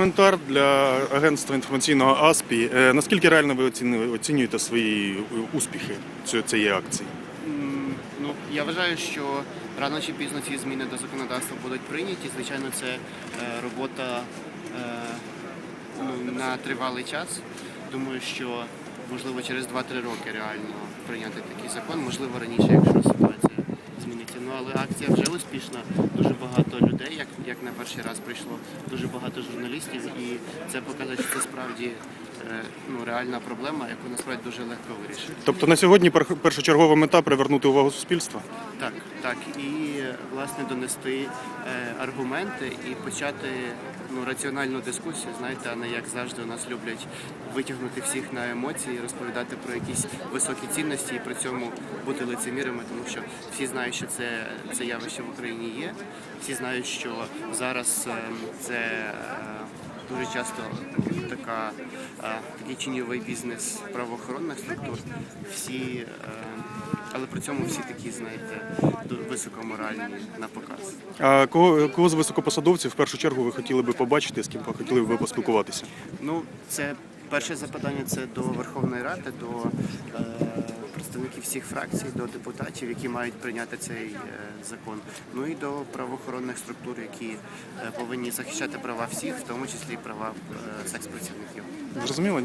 коментар для агентства інформаційного АСПІ. Е, Наскільки реально ви оцінюєте свої е, успіхи цієї акції? Ну, я вважаю, що рано чи пізно ці зміни до законодавства будуть прийняті. Звичайно, це е, робота ну, на тривалий час. Думаю, що можливо через 2-3 роки реально прийняти такий закон, можливо раніше, якщо ситуація зміниться. Ну але акція вже успішна. Дуже багато людей, як, на перший раз прийшло, дуже багато журналістів, і це показує, що це справді е, ну, реальна проблема, яку насправді дуже легко вирішити. Тобто на сьогодні першочергова мета привернути увагу суспільства? Так, так, і власне донести е, аргументи і почати ну, раціональну дискусію, знаєте, а не як завжди у нас люблять витягнути всіх на емоції, розповідати про якісь високі цінності і при цьому бути лицемірами, тому що всі знають, що це, це явище в Україні є. Всі знають, що зараз е, це е, дуже часто така, такий тіньовий бізнес правоохоронних структур. Всі, але при цьому всі такі, знаєте, високоморальні на показ. А кого, кого з високопосадовців в першу чергу ви хотіли би побачити, з ким хотіли б ви поспілкуватися? Ну, це перше запитання це до Верховної Ради, до е, представників всіх фракцій, до депутатів, які мають прийняти цей е, закон. Ну і до правоохоронних структур, які е, повинні захищати права всіх, в тому числі і права е, секс-працівників. Зрозуміло?